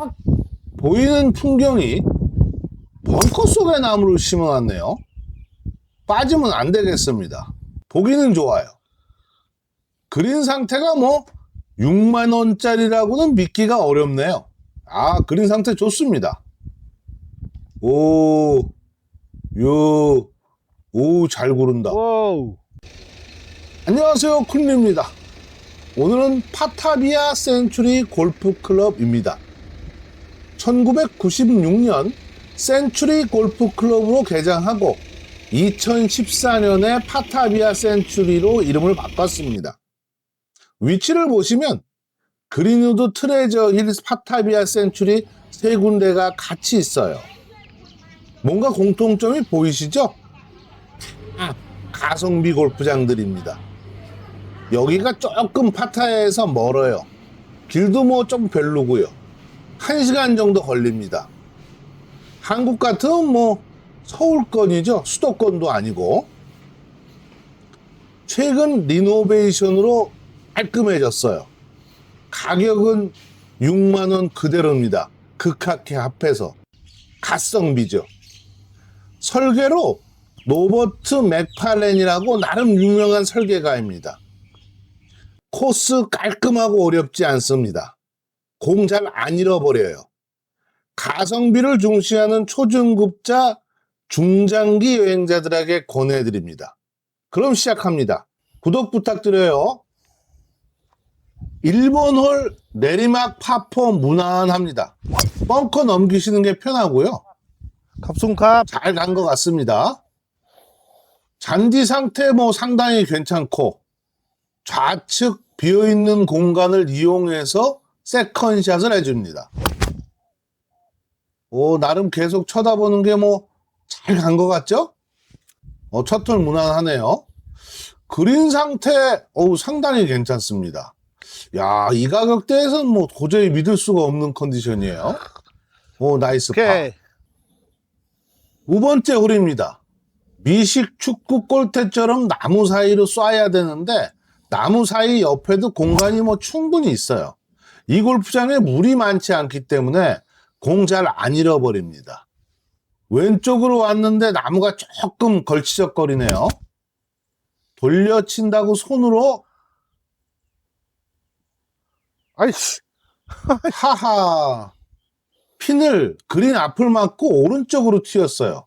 딱 보이는 풍경이 벙커 속에 나무를 심어놨네요. 빠지면 안 되겠습니다. 보기는 좋아요. 그린 상태가 뭐 6만 원짜리라고는 믿기가 어렵네요. 아, 그린 상태 좋습니다. 오, 요, 오, 잘 고른다. 와우. 안녕하세요 쿤리입니다 오늘은 파타비아 센츄리 골프클럽입니다 1996년 센츄리 골프 클럽으로 개장하고 2014년에 파타비아 센츄리로 이름을 바꿨습니다 위치를 보시면 그린우드 트레저 힐스 파타비아 센츄리 세 군데가 같이 있어요 뭔가 공통점이 보이시죠? 아, 가성비 골프장들입니다 여기가 조금 파타야에서 멀어요. 길도 뭐 좀 별로고요. 한 시간 정도 걸립니다. 한국 같으면 뭐 서울권이죠. 수도권도 아니고. 최근 리노베이션으로 깔끔해졌어요. 가격은 6만원 그대로입니다. 극하게 합해서. 가성비죠. 설계로 로버트 맥팔렌이라고 나름 유명한 설계가입니다. 코스 깔끔하고 어렵지 않습니다. 공 잘 안 잃어버려요. 가성비를 중시하는 초중급자 중장기 여행자들에게 권해드립니다. 그럼 시작합니다. 구독 부탁드려요. 1번 홀 내리막 파포 무난합니다. 벙커 넘기시는 게 편하고요. 갑순캅. 잘 간 것 같습니다. 잔디 상태 뭐 상당히 괜찮고 좌측 비어있는 공간을 이용해서 세컨샷을 해줍니다. 오, 나름 계속 쳐다보는 게 뭐 잘 간 것 같죠? 어, 첫홀 무난하네요. 그린 상태, 어우, 상당히 괜찮습니다. 야, 이 가격대에서는 뭐 도저히 믿을 수가 없는 컨디션이에요. 오, 나이스 파. 오케이. 두 번째 홀입니다. 미식 축구 골대처럼 나무 사이로 쏴야 되는데 나무 사이 옆에도 공간이 뭐 충분히 있어요. 이 골프장에 물이 많지 않기 때문에 공 잘 안 잃어버립니다. 왼쪽으로 왔는데 나무가 조금 걸치적거리네요. 돌려친다고 손으로 아이씨. 하하 핀을 그린 앞을 맞고 오른쪽으로 튀었어요.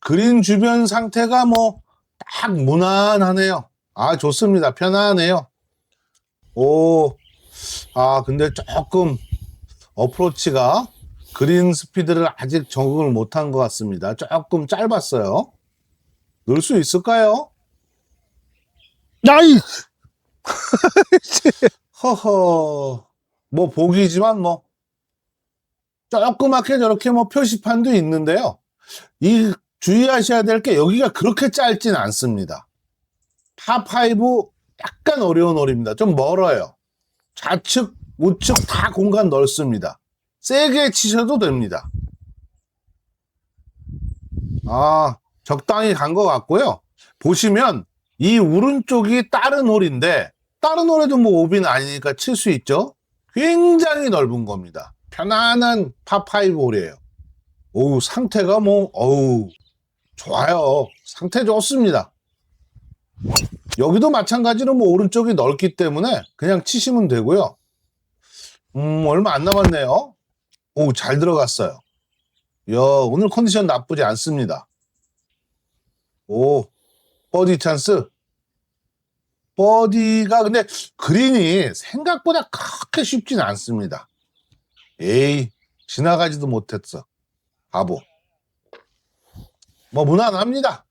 그린 주변 상태가 뭐 딱 무난하네요. 아 좋습니다. 편하네요. 오, 아 근데 조금 어프로치가 그린 스피드를 아직 적응을 못한 것 같습니다. 조금 짧았어요. 넣을 수 있을까요? 나이스. 허허, 뭐 보기지만 뭐 조그맣게 저렇게 뭐 표시판도 있는데요. 이 주의하셔야 될 게 여기가 그렇게 짧진 않습니다. 파5 약간 어려운 홀입니다. 좀 멀어요. 좌측, 우측 다 공간 넓습니다. 세게 치셔도 됩니다. 아, 적당히 간 것 같고요. 보시면 이 오른쪽이 다른 홀인데 다른 홀에도 뭐 오비는 아니니까 칠 수 있죠. 굉장히 넓은 겁니다. 편안한 파5 홀이에요. 오우 상태가 뭐 어우 좋아요. 상태 좋습니다. 여기도 마찬가지로 뭐 오른쪽이 넓기 때문에 그냥 치시면 되고요. 음 얼마 안 남았네요. 오 잘 들어갔어요. 야 오늘 컨디션 나쁘지 않습니다. 오 버디 찬스. 버디가 근데 그린이 생각보다 그렇게 쉽진 않습니다. 에이 지나가지도 못했어. 바보. 뭐 무난합니다.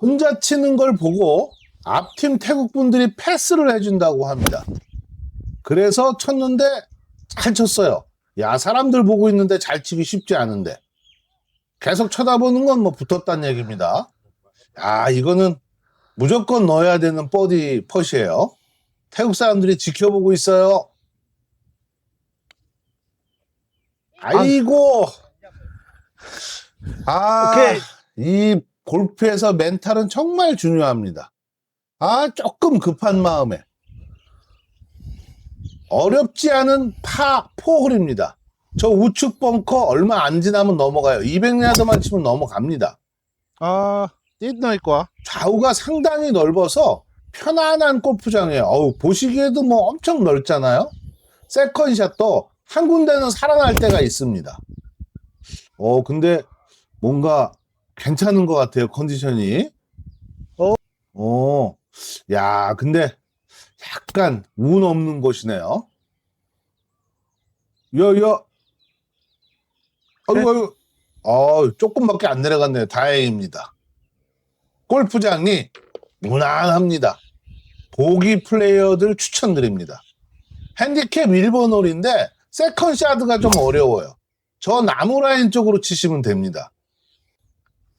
혼자 치는 걸 보고 앞팀 태국 분들이 패스를 해준다고 합니다. 그래서 쳤는데 잘 쳤어요. 야 사람들 보고 있는데 잘 치기 쉽지 않은데 계속 쳐다보는 건 뭐 붙었다는 얘기입니다. 아 이거는 무조건 넣어야 되는 버디 펫이에요. 태국 사람들이 지켜보고 있어요. 아이고. 아, 오케이. 이 골프에서 멘탈은 정말 중요합니다. 아, 조금 급한 마음에. 어렵지 않은 파4홀입니다. 저 우측 벙커 얼마 안 지나면 넘어가요. 200야드만 치면 넘어갑니다. 아, 띠나 있고. 좌우가 상당히 넓어서 편안한 골프장이에요. 어우, 보시기에도 뭐 엄청 넓잖아요. 세컨샷도 한 군데는 살아날 때가 있습니다. 어, 근데 뭔가 괜찮은 것 같아요, 컨디션이. 어? 어, 야, 근데 약간 운 없는 곳이네요. 여, 여. 아이고, 아이고. 어, 조금밖에 안 내려갔네요. 다행입니다. 골프장이 무난합니다. 보기 플레이어들 추천드립니다. 핸디캡 1번 홀인데 세컨샷가 좀 어려워요. 저 나무 라인 쪽으로 치시면 됩니다.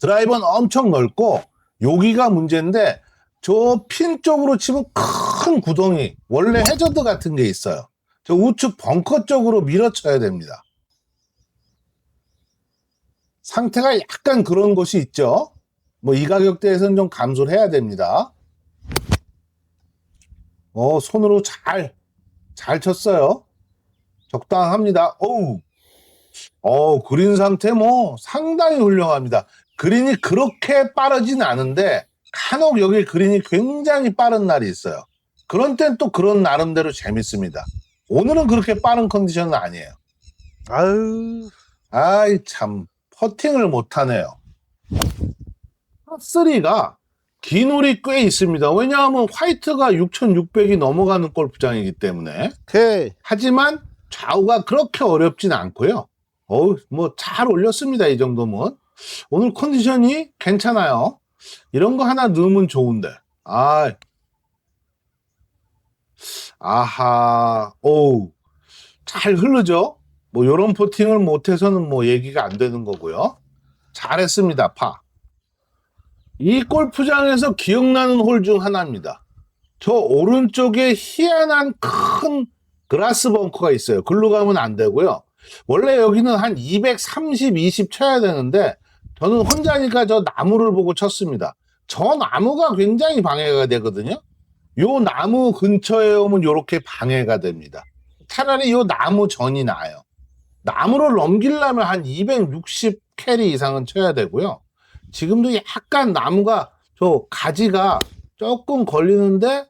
드라이버는 엄청 넓고 여기가 문제인데 저 핀 쪽으로 치면 큰 구덩이 원래 해저드 같은 게 있어요. 저 우측 벙커 쪽으로 밀어쳐야 됩니다. 상태가 약간 그런 곳이 있죠. 뭐 이 가격대에서는 좀 감소를 해야 됩니다. 어, 손으로 잘, 잘 쳤어요. 적당합니다. 어우, 어, 그린 상태 뭐 상당히 훌륭합니다. 그린이 그렇게 빠르진 않은데 간혹 여기 그린이 굉장히 빠른 날이 있어요. 그런 땐 또 그런 나름대로 재밌습니다. 오늘은 그렇게 빠른 컨디션은 아니에요. 아유, 아이 참 퍼팅을 못하네요. 파3가 긴 홀이 꽤 있습니다. 왜냐하면 화이트가 6,600이 넘어가는 골프장이기 때문에. 오케이. 하지만 좌우가 그렇게 어렵진 않고요. 어우, 뭐 잘 올렸습니다. 이 정도면. 오늘 컨디션이 괜찮아요. 이런 거 하나 넣으면 좋은데. 아, 아하, 오우, 잘 흐르죠? 뭐, 요런 포팅을 못해서는 뭐 얘기가 안 되는 거고요. 잘했습니다, 파. 이 골프장에서 기억나는 홀 중 하나입니다. 저 오른쪽에 희한한 큰 그라스 벙커가 있어요. 글로 가면 안 되고요. 원래 여기는 한 230, 20 쳐야 되는데 저는 혼자니까 저 나무를 보고 쳤습니다. 저 나무가 굉장히 방해가 되거든요. 요 나무 근처에 오면 이렇게 방해가 됩니다. 차라리 요 나무 전이 나아요. 나무를 넘기려면 한 260 캐리 이상은 쳐야 되고요. 지금도 약간 나무가 저 가지가 조금 걸리는데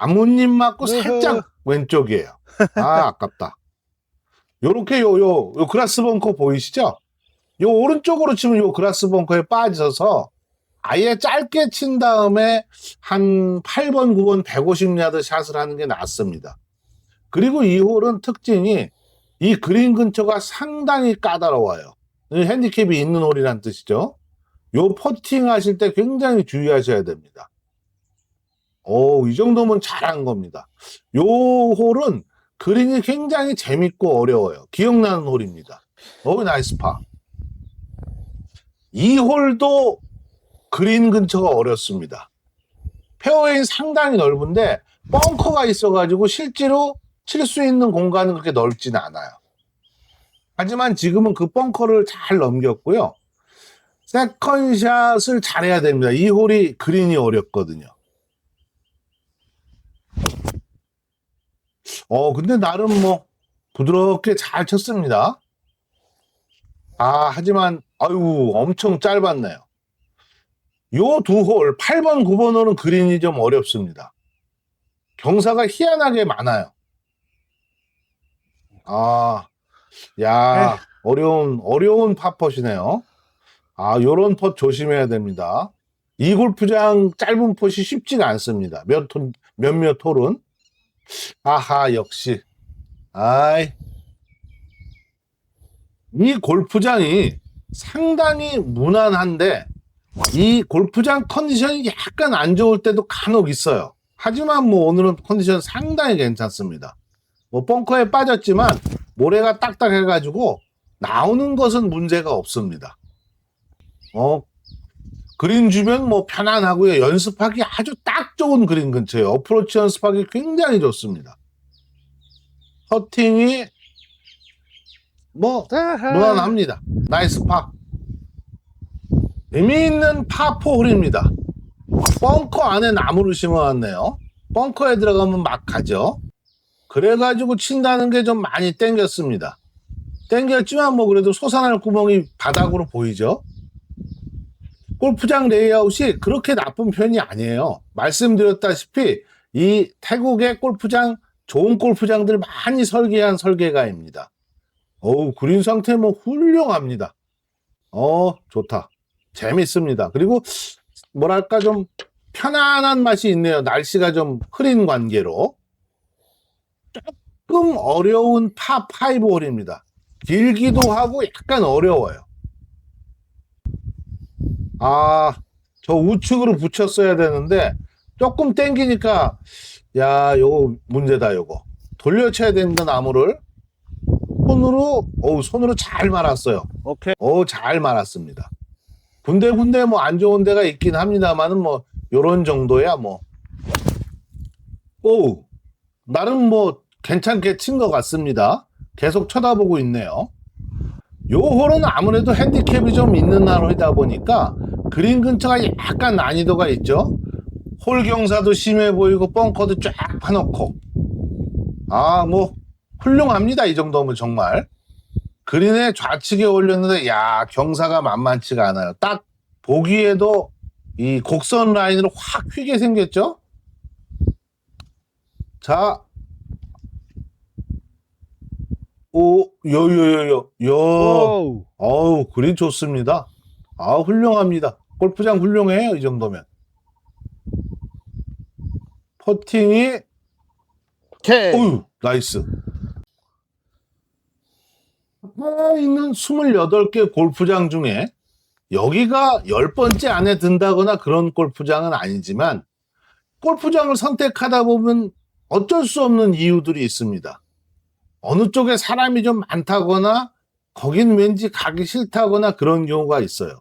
나뭇잎 맞고. 살짝 왼쪽이에요. 아, 아깝다. 요렇게 요, 요, 요 그라스 벙커 보이시죠? 요 오른쪽으로 치면 요 그라스 벙커에 빠져서 아예 짧게 친 다음에 한 8번, 9번 150야드 샷을 하는 게 낫습니다. 그리고 이 홀은 특징이 이 그린 근처가 상당히 까다로워요. 이 핸디캡이 있는 홀이란 뜻이죠. 요 퍼팅 하실 때 굉장히 주의하셔야 됩니다. 오, 이 정도면 잘한 겁니다. 요 홀은 그린이 굉장히 재밌고 어려워요. 기억나는 홀입니다. 어우, 나이스 파. 이 홀도 그린 근처가 어렵습니다. 페어웨이는 상당히 넓은데 벙커가 있어가지고 실제로 칠 수 있는 공간은 그렇게 넓진 않아요. 하지만 지금은 그 벙커를 잘 넘겼고요. 세컨샷을 잘해야 됩니다. 이 홀이 그린이 어렵거든요. 어, 근데 나름 뭐 부드럽게 잘 쳤습니다. 아, 하지만 아유, 엄청 짧았네요. 요 두 홀, 8번, 9번 홀은 그린이 좀 어렵습니다. 경사가 희한하게 많아요. 아, 야, 어려운, 어려운 파펫이네요. 아, 요런 펫 조심해야 됩니다. 이 골프장 짧은 펫이 쉽지가 않습니다. 몇 톤, 몇몇 홀은. 아하, 역시. 아이. 이 골프장이 상당히 무난한데, 이 골프장 컨디션이 약간 안 좋을 때도 간혹 있어요. 하지만 뭐 오늘은 컨디션 상당히 괜찮습니다. 뭐 벙커에 빠졌지만 모래가 딱딱해가지고 나오는 것은 문제가 없습니다. 어, 그린 주변 뭐 편안하고요. 연습하기 아주 딱 좋은 그린 근처예요. 어프로치 연습하기 굉장히 좋습니다. 퍼팅이 뭐. 무난합니다. 나이스 파. 재미있는 파4 홀입니다. 벙커 안에 나무를 심어놨네요. 벙커에 들어가면 막 가죠. 그래가지고 친다는 게 좀 많이 땡겼습니다. 땡겼지만 뭐 그래도 솟아날 구멍이 바닥으로 보이죠. 골프장 레이아웃이 그렇게 나쁜 편이 아니에요. 말씀드렸다시피 이 태국의 골프장 좋은 골프장들 많이 설계한 설계가입니다. 어우 그린 상태 뭐 훌륭합니다. 어 좋다. 재밌습니다. 그리고 뭐랄까 좀 편안한 맛이 있네요. 날씨가 좀 흐린 관계로. 조금 어려운 파5 홀입니다. 길기도 하고 약간 어려워요. 아, 저 우측으로 붙였어야 되는데 조금 땡기니까 야, 요거 문제다, 요거. 돌려쳐야 됩니다, 나무를. 손으로, 어우, 손으로 잘 말았어요. 오케이. 어, 잘 말았습니다. 군데군데 뭐 안 좋은 데가 있긴 합니다만은 뭐 요런 정도야 뭐. 오, 나름 뭐 괜찮게 친 것 같습니다. 계속 쳐다보고 있네요. 요 홀은 아무래도 핸디캡이 좀 있는 홀이다 보니까 그린 근처가 약간 난이도가 있죠. 홀 경사도 심해 보이고 벙커도 쫙 파놓고 아 뭐 훌륭합니다 이 정도면 정말 그린의 좌측에 올렸는데 야 경사가 만만치가 않아요. 딱 보기에도 이 곡선 라인으로 확 휘게 생겼죠. 자, 오, 요요요요, 요, 오우. 어우 그린 좋습니다. 아 훌륭합니다. 골프장 훌륭해요 이 정도면. 퍼팅이 오케이. 어유 나이스. 에 있는 28개 골프장 중에 여기가 10번째 안에 든다거나 그런 골프장은 아니지만 골프장을 선택하다 보면 어쩔 수 없는 이유들이 있습니다. 어느 쪽에 사람이 좀 많다거나 거긴 왠지 가기 싫다거나 그런 경우가 있어요.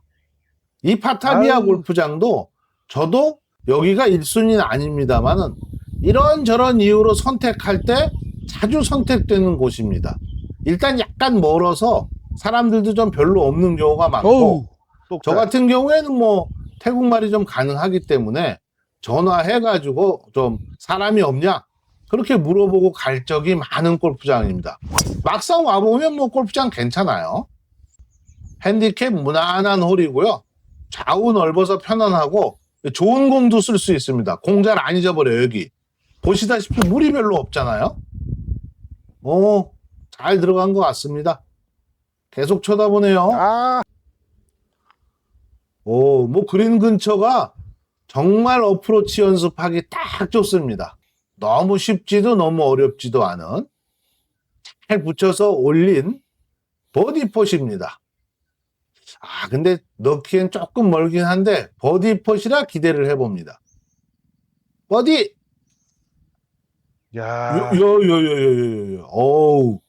이 파타비아 아유. 골프장도 저도 여기가 1순위는 아닙니다만은 이런저런 이유로 선택할 때 자주 선택되는 곳입니다. 일단 약간 멀어서 사람들도 좀 별로 없는 경우가 많고. 똑저 같은 경우에는 뭐 태국말이 좀 가능하기 때문에 전화해가지고 좀 사람이 없냐 그렇게 물어보고 갈 적이 많은 골프장입니다. 막상 와보면 뭐 골프장 괜찮아요. 핸디캡 무난한 홀이고요. 좌우 넓어서 편안하고 좋은 공도 쓸 수 있습니다. 공 잘 안 잊어버려요 여기. 보시다시피 물이 별로 없잖아요. 오, 잘 들어간 것 같습니다. 계속 쳐다보네요. 아, 오, 뭐 그린 근처가 정말 어프로치 연습하기 딱 좋습니다. 너무 쉽지도 너무 어렵지도 않은 잘 붙여서 올린 버디폿입니다. 아, 근데 넣기엔 조금 멀긴 한데 버디폿이라 기대를 해봅니다. 버디! 야. 요요요요요요. 어우.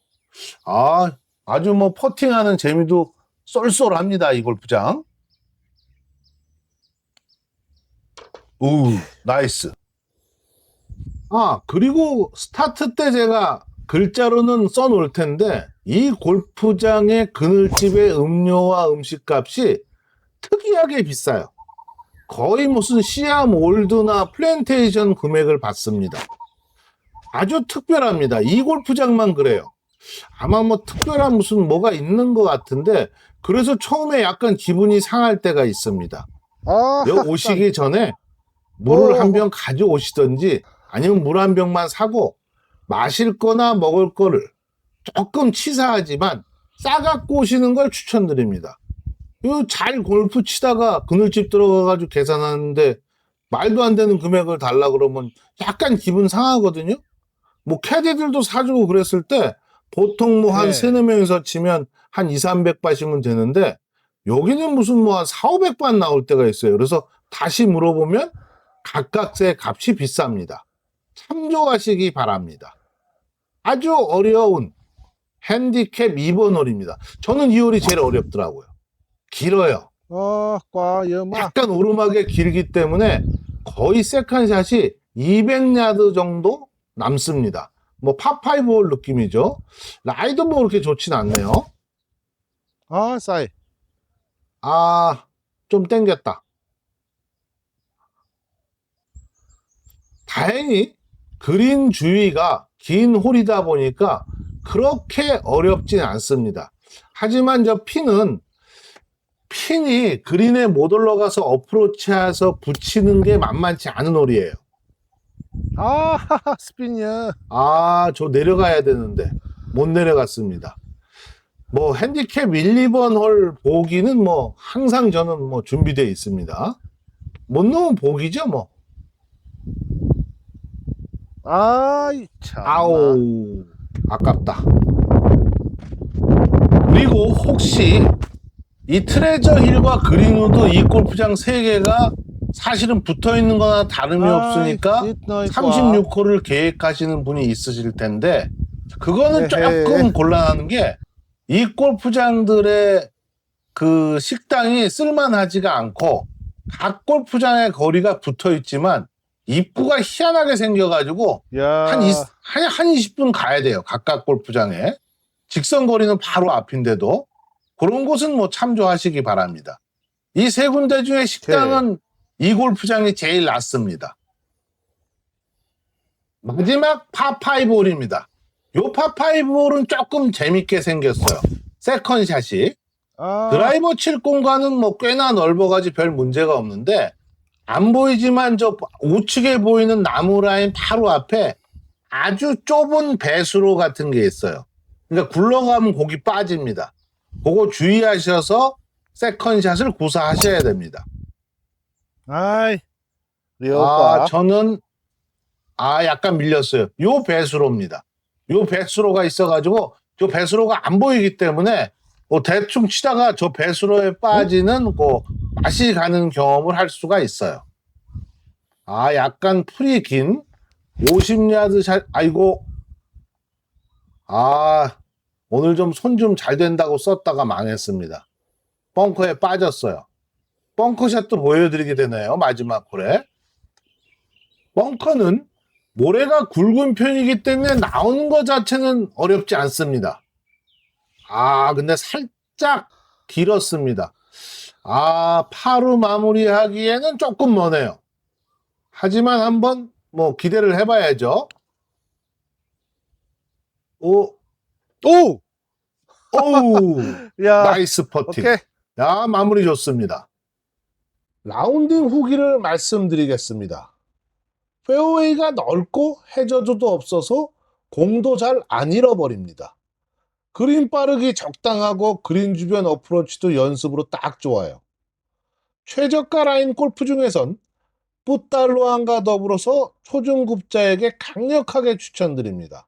아, 아주 뭐 퍼팅하는 재미도 쏠쏠합니다, 이 골프장. 우, 나이스. 아, 그리고 스타트 때 제가 글자로는 써 놓을 텐데, 이 골프장의 그늘집의 음료와 음식값이 특이하게 비싸요. 거의 무슨 시암 올드나 플랜테이션 금액을 받습니다. 아주 특별합니다. 이 골프장만 그래요. 아마 뭐 특별한 무슨 뭐가 있는 것 같은데, 그래서 처음에 약간 기분이 상할 때가 있습니다. 아. 여기 오시기 전에 물을 오. 한병 가져오시던지 아니면 물 한 병만 사고 마실 거나 먹을 거를 조금 치사하지만 싸갖고 오시는 걸 추천드립니다. 이거 잘 골프 치다가 그늘집 들어가가지고 계산하는데 말도 안 되는 금액을 달라 그러면 약간 기분 상하거든요. 뭐 캐디들도 사주고 그랬을 때 보통 뭐 한 네. 세네 명이서 치면 한 2, 300바시면 되는데 여기는 무슨 뭐 한 4, 500반 나올 때가 있어요. 그래서 다시 물어보면 각각의 값이 비쌉니다. 참조하시기 바랍니다. 아주 어려운 핸디캡 2번 홀입니다. 저는 이 홀이 제일 어렵더라고요. 길어요. 어. 약간 오르막에 길기 때문에 거의 세컨샷이 200야드 정도 남습니다. 뭐 파5 홀 느낌이죠. 라이도 뭐 그렇게 좋진 않네요. 아, 싸이. 아, 좀 땡겼다. 다행히 그린 주위가 긴 홀이다 보니까 그렇게 어렵진 않습니다. 하지만 저 핀은 핀이 그린에 못 올라가서 어프로치해서 붙이는 게 만만치 않은 홀이에요. 아, 스핀이야. 아, 저 내려가야 되는데 못 내려갔습니다. 뭐 핸디캡 1, 2번 홀 보기는 뭐 항상 저는 뭐 준비되어 있습니다. 못 넣으면 보기죠, 뭐. 아이, 참. 아우, 아깝다. 그리고 혹시 이 트레저 힐과 그린우드 이 골프장 세 개가 사실은 붙어 있는 거나 다름이 없으니까 36호를 계획하시는 분이 있으실 텐데 그거는 에헤. 조금 곤란한 게 이 골프장들의 그 식당이 쓸만하지가 않고 각 골프장의 거리가 붙어 있지만 입구가 희한하게 생겨가지고 야. 한, 이, 한, 한 20분 가야 돼요. 각각 골프장에. 직선 거리는 바로 앞인데도 그런 곳은 뭐 참조하시기 바랍니다. 이 세 군데 중에 식당은 이 골프장이 제일 낫습니다. 마지막 파5 홀입니다. 요 파5 홀은 조금 재밌게 생겼어요. 세컨샷이. 아, 드라이버 칠 공간은 뭐 꽤나 넓어가지고 별 문제가 없는데 안 보이지만 저 우측에 보이는 나무 라인 바로 앞에 아주 좁은 배수로 같은 게 있어요. 그러니까 굴러가면 거기 빠집니다. 그거 주의하셔서 세컨샷을 구사하셔야 됩니다. 아이. 리오 아, 과. 저는 아 약간 밀렸어요. 요 배수로입니다. 요 배수로가 있어가지고 저 배수로가 안 보이기 때문에 뭐 대충 치다가 저 배수로에 빠지는 그 맛이 가는 경험을 할 수가 있어요. 아 약간 풀이 긴 50야드 샷 아이고 아 오늘 좀 손 좀 잘 된다고 썼다가 망했습니다. 벙커에 빠졌어요. 벙커샷도 보여드리게 되네요. 마지막 홀에. 벙커는 모래가 굵은 편이기 때문에 나오는 것 자체는 어렵지 않습니다. 아, 근데 살짝 길었습니다. 아, 파루 마무리하기에는 조금 머네요. 하지만 한번 뭐 기대를 해봐야죠. 오, 오! 오우, 야. 나이스 퍼팅. 오케이. 야, 마무리 좋습니다. 라운딩 후기를 말씀드리겠습니다. 페어웨이가 넓고 해저드도 없어서 공도 잘 안 잃어버립니다. 그린 빠르기 적당하고 그린 주변 어프로치도 연습으로 딱 좋아요. 최저가 라인 골프 중에선 뿌달로안과 더불어서 초중급자에게 강력하게 추천드립니다.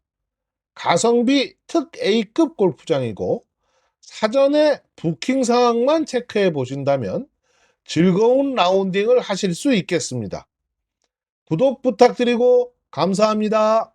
가성비 특 A급 골프장이고 사전에 부킹 사항만 체크해 보신다면 즐거운 라운딩을 하실 수 있겠습니다. 구독 부탁드리고 감사합니다.